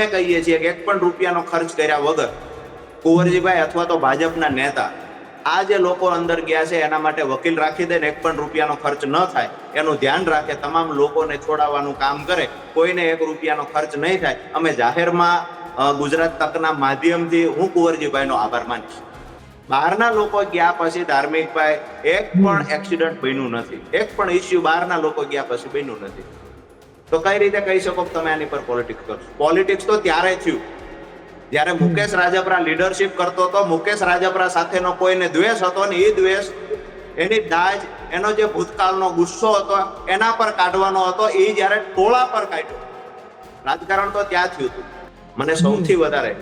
અમે કહીએ છીએ કે એક પણ રૂપિયાનો ખર્ચ કર્યા વગર કુંવરજીભાઈ અથવા તો ભાજપના નેતા આ જે લોકો અંદર ગયા છે, એના માટે વકીલ રાખી દે ને એક પણ રૂપિયાનો ખર્ચ ન થાય, એનું ધ્યાન રાખે, તમામ લોકોને છોડાવવાનું કામ કરે, કોઈને એક રૂપિયાનો ખર્ચ નહીં થાય. અમે જાહેરમાં ગુજરાત તકના માધ્યમથી હું કુંવરજીભાઈનો આભાર માનીશ. બહારના લોકો ગયા પછી ધાર્મિક ભાઈ એક પણ એક્સિડન્ટ બન્યું નથી. એક પણ ઇસ્યુ બહારના લોકો ગયા પછી બન્યું નથી. તો કઈ રીતે કહી શકો કે તમે આની પર પોલિટિક્સ કરો પોલિટિક્સ તો ત્યારે થયું. જ્યારે મુકેશ રાજપરા લીડરશિપ કરતો હતો મુકેશ રાજપરા સાથેનો કોઈને દ્વેષ હતો ને એ દ્વેષ એની દાજ એનો જે ભૂતકાળનો ગુસ્સો હતો એના પર કાઢવાનો હતો એ જ્યારે ટોળા પર કાઢ્યો. રાજકારણ તો ત્યાં થયું હતું. મને સૌથી વધારે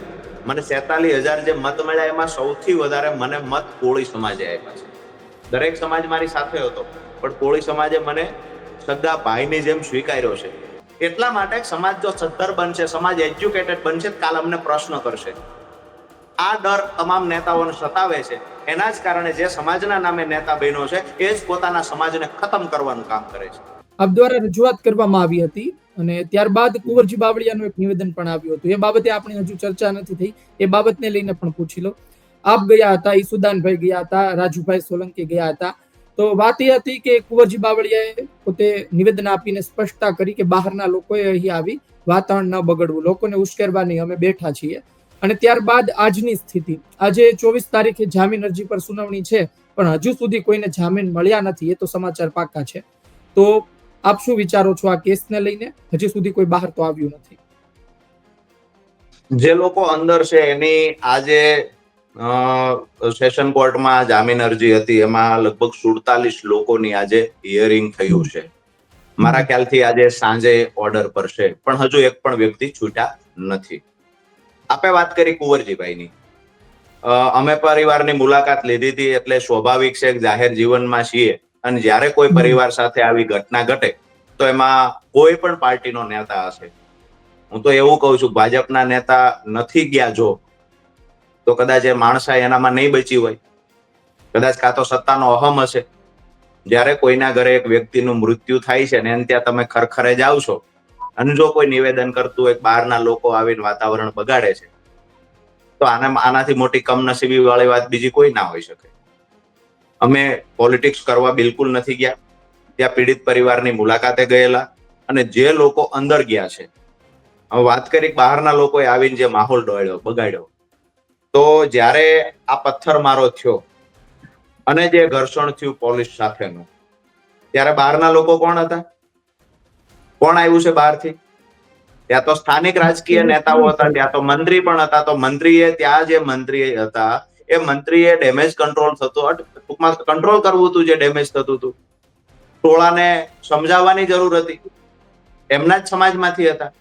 મને સેતાલીસ હજાર જે મત મળ્યા એમાં સૌથી વધારે મને મત કોળી સમાજે આપ્યા છે. દરેક સમાજ મારી સાથે હતો પણ કોળી સમાજે મને સગા ભાઈની જેમ સ્વીકાર્યો છે. એટલા માટે સમાજ જો સદ્ધર બનશે, સમાજ એજ્યુકેટેડ બનશે, કાલ અમને પ્રશ્ન કરશે. આ ડર તમામ નેતાઓને સતાવે છે. એના જ કારણે જે સમાજના નામે નેતા બન્યો છે, એ જ પોતાના સમાજને ખતમ કરવાનું કામ કરે છે. આપ દ્વારા રજૂઆત કરવામાં આવી હતી અને ત્યારબાદ કુંવરજી બાવળિયાનું એક નિવેદન પણ આવ્યું હતું. એ બાબતે આપણી હજુ ચર્ચા નથી થઈ. એ બાબતને લઈને પણ પૂછી લો. આપ ગયા હતા ઈસુદાનભાઈ ગયા હતા, રાજુભાઈ સોલંકી ગયા હતા. તો વાત એ હતી કે કુંવરજી બાવળિયાએ પોતે નિવેદન આપીને સ્પષ્ટતા કરી કે બહારના લોકોએ અહીં આવી વાતાવરણ ન બગડવું, લોકોને ઉશ્કેરવા નહીં, અમે બેઠા છીએ. અને ત્યારબાદ આજની સ્થિતિ. આજે ચોવીસ તારીખે જામીન અરજી પર સુનાવણી છે, પણ હજુ સુધી કોઈને જામીન મળ્યા નથી, એ તો સમાચાર પાકા છે. તો આપ શું વિચારો છો આ કેસને લઈને? હજી સુધી કોઈ બહાર તો આવ્યું નથી. જે લોકો અંદર છે, એની આજે સેશન કોર્ટમાં જામીન અરજી હતી. એમાં લગભગ સુડતાલીસ લોકોની આજે હિયરિંગ થયું છે. મારા ખ્યાલથી આજે સાંજે ઓર્ડર પર છે પણ હજુ એક પણ વ્યક્તિ છૂટા નથી. આપે વાત કરી કુંવરજીભાઈની. અમે પરિવારની મુલાકાત લીધી હતી એટલે સ્વાભાવિક છે જાહેર જીવનમાં છીએ. અને જ્યારે કોઈ પરિવાર સાથે આવી ઘટના ઘટે, તો એમાં કોઈ પણ પાર્ટીનો નેતા હશે. હું તો એવું કહું છું ભાજપના નેતા નથી ગયા જો. તો કદાચ એ માણસા એનામાં નહીં બચી હોય. કદાચ કાં તો સત્તાનો અહમ હશે. જ્યારે કોઈના ઘરે એક વ્યક્તિનું મૃત્યુ થાય છે ને ત્યાં તમે ખરખરે જાવ છો, અને જો કોઈ નિવેદન કરતું હોય બહારના લોકો આવીને વાતાવરણ બગાડે છે, તો આના આનાથી મોટી કમનસીબી વાળી વાત બીજી કોઈ ના હોઈ શકે. અમે પોલિટિક્સ કરવા બિલકુલ નથી ગયા. ત્યાં પીડિત પરિવારની મુલાકાતે ગયેલા અને જે લોકો અંદર ગયા છે. હવે વાત કરી બહારના લોકોએ આવીને જે માહોલ ડોળ્યો, બગાડ્યો તો જ્યારે આ પથ્થરમારો થયો અને જે ઘર્ષણ થયું પોલીસ સાથેનું ત્યારે બહારના લોકો કોણ હતા? કોણ આવ્યું છે બહારથી? ત્યાં તો સ્થાનિક રાજકીય નેતાઓ હતા ત્યાં તો મંત્રી પણ હતા તો મંત્રીએ ત્યાં જે મંત્રી હતા એ મંત્રીએ ડેમેજ કંટ્રોલ થતો ટૂંકમાં કંટ્રોલ કરવું હતું જે ડેમેજ થતું હતું. ટોળાને સમજાવવાની જરૂર હતી. એમના જ સમાજમાંથી હતા.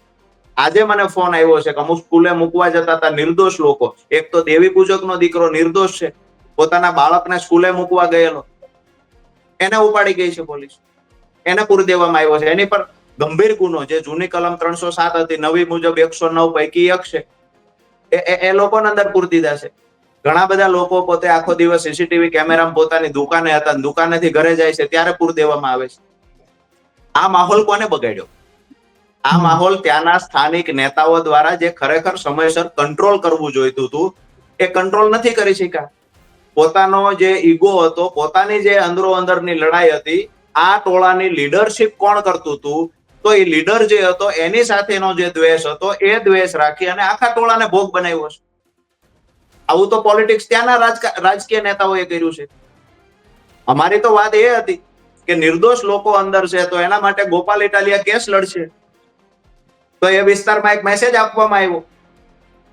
આજે મને ફોન આવ્યો છે કે અમુક સ્કૂલે મૂકવા જતા હતા નિર્દોષ લોકો. એક તો દેવી પૂજકનો દીકરો નિર્દોષ છે. પોતાના બાળકને સ્કૂલે મૂકવા ગયેલો. એને ઉપાડી ગઈ છે પોલીસ. એને પૂરી દેવામાં આવ્યો છે. એની પર ગંભીર ગુનો જે જૂની કલમ ત્રણસો સાત હતી. નવી મુજબ એકસો નવ પૈકી એક છે. એ- એ લોકોને અંદર પૂરી દીધા છે. ઘણા બધા લોકો પોતે આખો દિવસ સીસીટીવી કેમેરામાં પોતાની દુકાને હતા દુકાનેથી ઘરે જાય છે. ત્યારે પૂર દેવામાં આવે છે. આ માહોલ કોને બગાડ્યો? આ માહોલ ત્યાંના સ્થાનિક નેતાઓ દ્વારા જે ખરેખર સમયસર કંટ્રોલ કરવું જોઈતું હતું એ કંટ્રોલ નથી કરી શક્યા. પોતાનો જે ઈગો હતો પોતાની જે અંદરો અંદરની લડાઈ હતી આ ટોળાની લીડરશિપ કોણ કરતું હતું? તો એ લીડર જે હતો એની સાથેનો જે દ્વેષ હતો એ દ્વેષ રાખી અને આખા ટોળાને ભોગ બનાવ્યો છે આવું તો પોલિટિક્સ ત્યાંના રાજકા- રાજકીય નેતાઓએ કર્યું છે. અમારી તો વાત એ હતી કે નિર્દોષ લોકો અંદર છે તો એના માટે ગોપાલ ઇટાલિયા કેસ લડશે. તો એ વિસ્તારમાં એક મેસેજ આપવામાં આવ્યો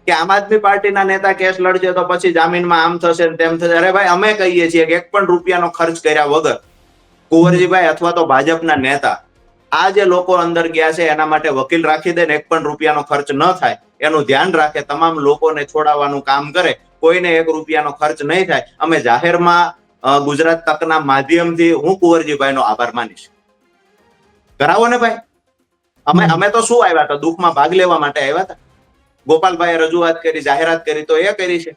કે આમ આદમી પાર્ટીના નેતા કેસ લડશે તો પછી જામીનમાં આમ થશે તેમ થશે. અરે ભાઈ, અમે કહીએ છીએ કે એક પણ રૂપિયાનો ખર્ચ કર્યા વગર કુંવરજીભાઈ અથવા તો ભાજપના નેતા આ જે લોકો અંદર ગયા છે એના માટે વકીલ રાખી દે ને એક પણ રૂપિયાનો ખર્ચ ન થાય. એનું ધ્યાન રાખે, તમામ લોકોને છોડાવવાનું કામ કરે, કોઈને એક રૂપિયાનો ખર્ચ નહીં થાય. અમે જાહેરમાં ગુજરાત તકના માધ્યમથી હું કુંવરજીભાઈનો આભાર માનીશ. કરાવો ને ભાઈ. અમે અમે તો શું આવ્યા હતા? દુઃખમાં ભાગ લેવા માટે આવ્યા હતા? ગોપાલભાઈએ રજૂઆત કરી જાહેરાત કરી તો એ કરી છે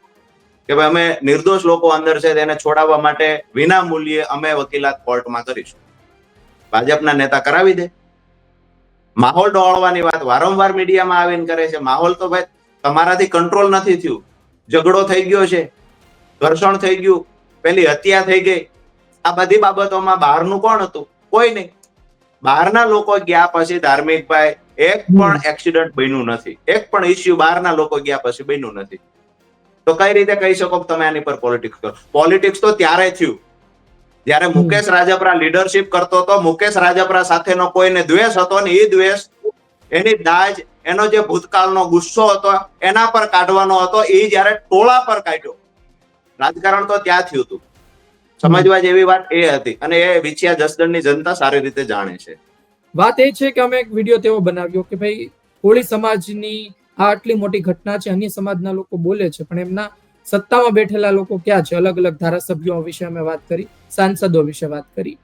કે ભાઈ અમે નિર્દોષ લોકો અંદર છે તેને છોડાવવા માટે વિના મૂલ્યે અમે વકીલાત કોર્ટમાં કરીશું. ભાજપના નેતા કરાવી દે. માહોલ ડોળવાની વાત વારંવાર મીડિયામાં આવીને કરે છે. માહોલ તો ભાઈ તમારાથી કંટ્રોલ નથી થયું. ઝઘડો થઈ ગયો છે. ઘર્ષણ થઈ ગયું. પેલી હત્યા થઈ ગઈ. આ બધી બાબતોમાં બહારનું કોણ હતું? કોઈ નહીં. બહારના લોકો ગયા પછી ધાર્મિકભાઈ એક પણ એક્સિડન્ટ બન્યું નથી. એક પણ ઇસ્યુ બહારના લોકો ગયા પછી બન્યું નથી. તો કઈ રીતે કહી શકો તમે આની પર પોલિટિક્સ કરો? પોલિટિક્સ તો ત્યારે થયું. જ્યારે મુકેશ રાજપરા લીડરશિપ કરતો હતો મુકેશ રાજપરા સાથેનો કોઈને દ્વેષ હતો ને એ દ્વેષ એની દાજ એનો જે ભૂતકાળનો ગુસ્સો હતો એના પર કાઢવાનો હતો એ જ્યારે ટોળા પર કાઢ્યો. રાજકારણ તો ત્યાં થયું હતું. સમજવા જેવી વાત એ હતી અને એ વિછિયા જસદણની જનતા સારી રીતે જાણે છે. વાત એ છે કે અમે એક વીડિયો તેવો બનાવ્યો કે ભાઈ, કોળી સમાજની આ આટલી મોટી ઘટના છે, અન્ય સમાજના લોકો બોલે છે, પણ એમના સત્તામાં બેઠેલા લોકો ક્યાં છે? અલગ અલગ ધારાસભ્યો વિશે અમે વાત કરી, સાંસદો વિશે વાત કરી.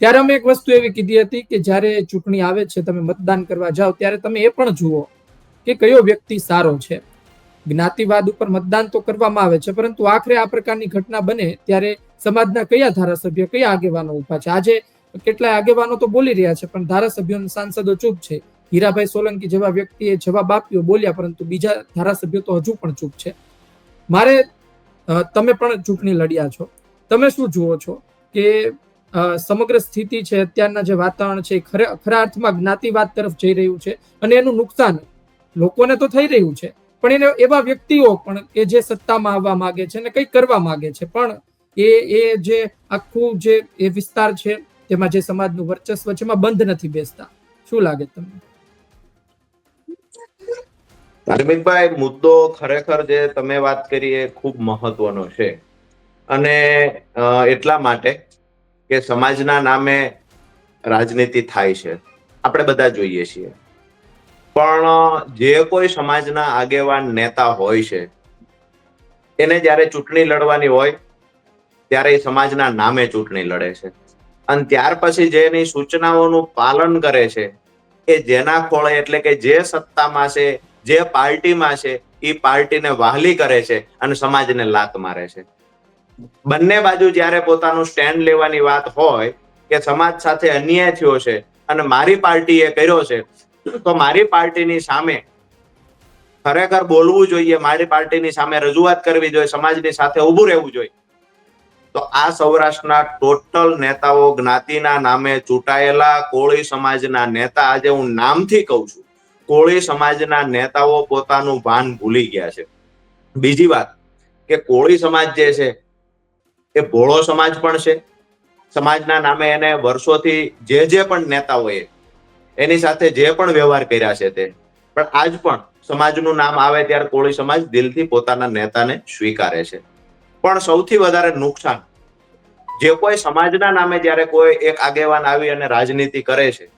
ત્યારે અમે એક વસ્તુ એવી કીધી હતી કે જ્યારે ચૂંટણી આવે છે, તમે મતદાન કરવા જાઓ, ત્યારે તમે એ પણ જુઓ કે કયો વ્યક્તિ સારો છે. જ્ઞાતિવાદ ઉપર મતદાન તો કરવામાં આવે છે, પરંતુ આખરે આ પ્રકારની ઘટના બને ત્યારે સમાજના કયા ધારાસભ્ય, કયા આગેવાનો ઊભા છે? આજે કેટલાય આગેવાનો તો બોલી રહ્યા છે, પણ ધારાસભ્યો સાંસદો ચૂપ છે. હીરાભાઈ સોલંકી જેવા વ્યક્તિએ જવાબ આપ્યો, બોલ્યા, પરંતુ બીજા ધારાસભ્યો તો હજુ પણ ચૂપ છે. મારે તમે પણ ચૂંટણી લડ્યા છો. તમે શું જુઓ છો કે સમગ્ર સ્થિતિ છે, અત્યારના જે વાતાવરણ છે ખરા અર્થમાં જ્ઞાતિવાદ તરફ જઈ રહ્યું છે અને એનું નુકસાન લોકોને તો થઈ રહ્યું છે. પણ એને એવા વ્યક્તિઓ પણ કે જે સત્તામાં આવવા માંગે છે ને કંઈક કરવા માંગે છે. પણ એ એ જે આખું જે, એ વિસ્તાર છે, તેમાં જે સમાજનું વર્ચસ્વ છે, એમાં બંધ નથી બેસતા. શું લાગે તમને? ધાર્મિકભાઈ મુદ્દો ખરેખર જે તમે વાત કરી એ ખૂબ મહત્વનો છે. અને એટલા માટે કે સમાજના નામે રાજનીતિ થાય છે. આપણે બધા જોઈએ છીએ. પણ જે કોઈ સમાજના આગેવાન નેતા હોય છે, એને જ્યારે ચૂંટણી લડવાની હોય, ત્યારે એ સમાજના નામે ચૂંટણી લડે છે. અને ત્યાર પછી જેની સૂચનાઓનું પાલન કરે છે, એ જેના ખોળે એટલે કે જે સત્તામાં છે, જે પાર્ટીમાં છે, એ પાર્ટીને વાહલી કરે છે અને સમાજને લાત મારે છે. બંને બાજુ જ્યારે પોતાનું સ્ટેન્ડ લેવાની વાત હોય, કે સમાજ સાથે અન્યાય થયો છે અને મારી પાર્ટીએ કર્યો છે તો મારી પાર્ટીની સામે ખરેખર બોલવું જોઈએ, મારી પાર્ટીની સામે રજૂઆત કરવી જોઈએ, સમાજની સાથે ઊભું રહેવું જોઈએ. તો આ સૌરાષ્ટ્રના ટોટલ નેતાઓ જ્ઞાતિના નામે ચૂંટાયેલા કોળી સમાજના નેતા, આજે હું નામથી કહું છું, કોળી સમાજના નેતાઓ પોતાનું ભાન ભૂલી ગયા છે. બીજી વાત કે કોળી સમાજ જે છે, એ ભોળો સમાજ પણ છે. સમાજના નામે એને વર્ષોથી જે જે પણ નેતાઓએ એની સાથે જે પણ વ્યવહાર કર્યા છે તે. પણ આજ પણ સમાજનું નામ આવે ત્યારે કોળી સમાજ દિલથી પોતાના નેતાને સ્વીકારે છે. પણ સૌથી વધારે નુકસાન જે કોઈ સમાજના નામે જ્યારે કોઈ એક આગેવાન આવી અને રાજનીતિ કરે છે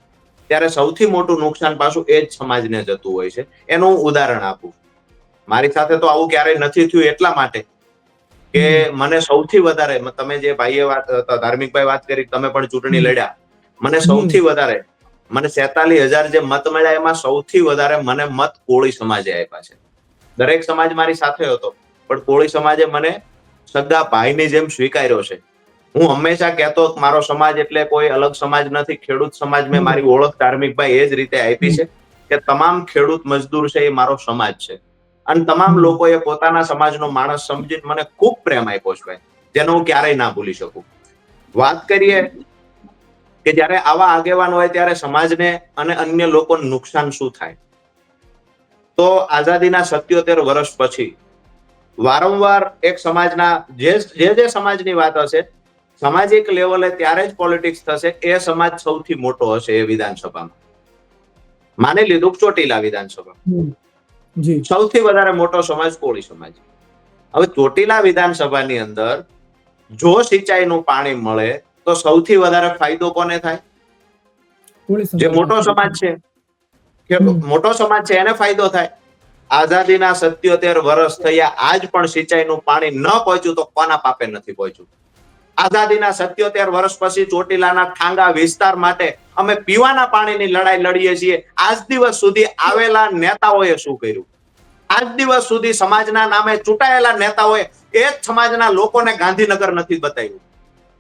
ત્યારે સૌથી મોટું નુકસાન પાછું એ જ સમાજને જતું હોય છે. એનું હું ઉદાહરણ આપું. મારી સાથે તો આવું ક્યારેય નથી થયું એટલા માટે કે મને સૌથી વધારે તમે જે ભાઈએ વાત ધાર્મિકભાઈ વાત કરી તમે પણ ચૂંટણી લડ્યા. મને સૌથી વધારે મને સેતાલીસ હજાર જે મત મળ્યા, એમાં સૌથી વધારે મને મત કોળી સમાજે આપ્યા છે. દરેક સમાજ મારી સાથે હતો, પણ કોળી સમાજે મને સગા ભાઈની જેમ સ્વીકાર્યો છે. હું હંમેશા કહેતો મારો સમાજ એટલે કોઈ અલગ સમાજ નથી, ખેડૂત સમાજ મેં મારી ઓળખ ધાર્મિકભાઈ એ જ રીતે આપી છે, કે તમામ ખેડૂત મજદૂર છે એ મારો સમાજ છે. અને તમામ. લોકોએ પોતાના સમાજનો માણસ સમજીને મને ખૂબ પ્રેમ આપ્યો છે જેનો હું ક્યારેય ના ભૂલી શકું. વાત કરીએ કે જ્યારે આવા આગેવાન હોય ત્યારે સમાજને અને અન્ય લોકોને નુકસાન શું થાય? તો આઝાદીના સત્યોતેર વર્ષ પછી વારંવાર એક સમાજના જે જે સમાજની વાત હશે સામાજિક લેવલે ત્યારે જ પોલિટિક્સ થશે એ સમાજ સૌથી મોટો હશે એ વિધાનસભામાં. માની લીધું ચોટીલા વિધાનસભા. સૌથી વધારે મોટો સમાજ કોળી સમાજ. હવે ચોટીલા વિધાનસભાની અંદર જો સિંચાઈનું પાણી મળે તો સૌથી વધારે ફાયદો કોને થાય? જે. મોટો સમાજ છે કે. મોટો સમાજ છે એને ફાયદો થાય. આઝાદીના સત્યોતેર વર્ષ થયા આજ પણ સિંચાઈનું પાણી ન પહોંચ્યું તો કોના પાપે નથી પહોંચ્યું? આઝાદીના સત્યોતેર વર્ષ પછી ચોટીલાના ઠાંગા વિસ્તાર માટે અમે પીવાના પાણીની લડાઈ લડીએ છીએ. આજ દિવસ સુધી આવેલા નેતાઓએ શું કર્યું? આજ દિવસ સુધી સમાજના નામે ચૂંટાયેલા નેતાઓએ એ જ સમાજના લોકોને ગાંધીનગર નથી બતાવ્યું.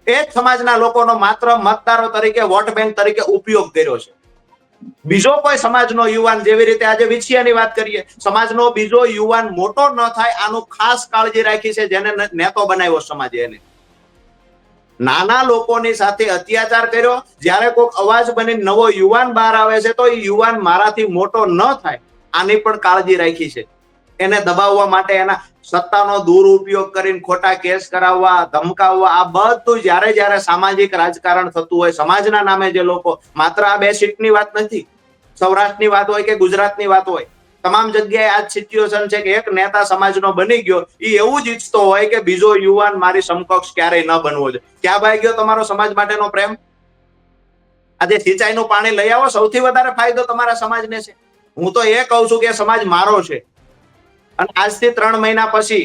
એ જ સમાજના લોકોનો માત્ર મતદારો તરીકે, વોટ બેંક તરીકે ઉપયોગ કર્યો છે. બીજો કોઈ સમાજનો યુવાન જેવી રીતે આજે વિછિયાની વાત કરીએ, સમાજનો બીજો યુવાન મોટો ન થાય આનું ખાસ કાળજી રાખી છે જેને નેતો બનાવ્યો સમાજે એને. નાના લોકોની સાથે અત્યાચાર કર્યો, જ્યારે કોઈક અવાજ બની નવો યુવાન બહાર આવે છે, તો એ યુવાન મારાથી મોટો ન થાય, આની પણ કાળજી રાખી છે. એને દબાવવા માટે એના સત્તાનો દુરુપયોગ કરીને ખોટા કેસ કરાવવા, ધમકાવવા, આ બધું જ્યારે જ્યારે સામાજિક રાજકારણ થતું હોય, સમાજના નામે જે લોકો માત્ર આ બે સીટની વાત નથી, સૌરાષ્ટ્રની વાત હોય કે ગુજરાતની વાત હોય, તમામ જગ્યાએ આ સિચ્યુએશન છે કે એક નેતા સમાજનો બની ગયો એ એવું જ ઈચ્છતો હોય કે બીજો યુવાન મારી સમકક્ષ ક્યારેય ન બનવો જોઈએ. ક્યાં ભાઈ ગયો તમારો સમાજ માટેનો પ્રેમ? આજે સિંચાઈનું પાણી લઈ આવો, સૌથી વધારે ફાયદો તમારા સમાજને છે. હું તો એ કહું છું કે સમાજ મારો છે. અને આજથી ત્રણ મહિના પછી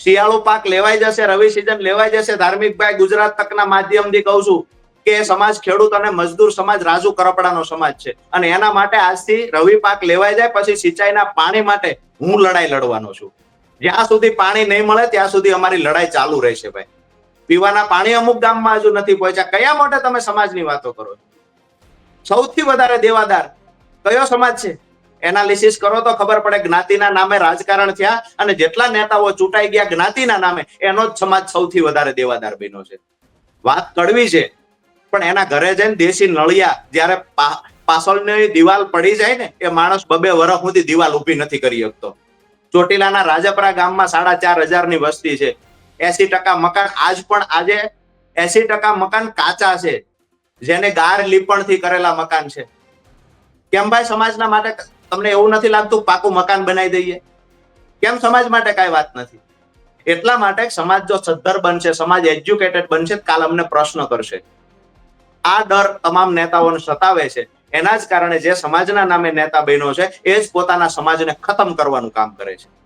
શિયાળુ પાક લેવાઈ જશે, રવિ સિઝન લેવાઈ જશે. ધાર્મિક ભાઈ ગુજરાત તકના માધ્યમથી કહું છું કે સમાજ ખેડૂત અને મજદૂર સમાજ રાજુ કરપડાનો સમાજ છે. અને એના માટે આજથી રવિ પાક લેવાઈ જાય, પછી સિંચાઈના પાણી માટે હું લડાઈ લડવાનો છું. જ્યાં સુધી પાણી નહીં મળે, ત્યાં સુધી અમારી લડાઈ ચાલુ રહેશે ભાઈ. પીવાના પાણી અમુક ગામમાં હજુ નથી પહોંચ્યા. કયા માટે તમે સમાજની વાતો કરો સૌથી વધારે દેવાદાર કયો સમાજ છે? એનાલિસિસ કરો તો ખબર પડે જ્ઞાતિના નામે રાજકારણ થયા અને જેટલા નેતાઓ ચૂંટાઈ ગયા જ્ઞાતિના નામે, એનો જ સમાજ સૌથી વધારે દેવાદાર બન્યો છે. વાત કડવી છે, પણ એના ઘરે જઈને દેશી નળિયા જયારે પાછળની દિવાલ પડી જાય ને, એ માણસ બબે વર્ષ સુધી દિવાલ ઊભી નથી કરી શકતો. ચોટીલાના રાજપરા ગામમાં સાડા ચાર હજારની વસ્તી છે. એસી ટકા મકાન આજ પણ આજે એસી ટકા મકાન કાચા છે. જેને ગાર લીપણથી કરેલા મકાન છે. કેમ ભાઈ સમાજના માટે તમને એવું નથી લાગતું પાકું મકાન બનાવી દઈએ? કેમ સમાજ માટે કાંઈ વાત નથી? એટલા માટે સમાજ જો સદ્ધર બનશે, સમાજ એજ્યુકેટેડ બનશે કાલ અમને પ્રશ્ન કરશે. આ ડર તમામ નેતાઓને સતાવે છે. એના જ કારણે જે સમાજના નામે નેતા બન્યો છે, એ જ પોતાના સમાજને ખતમ કરવાનું કામ કરે છે.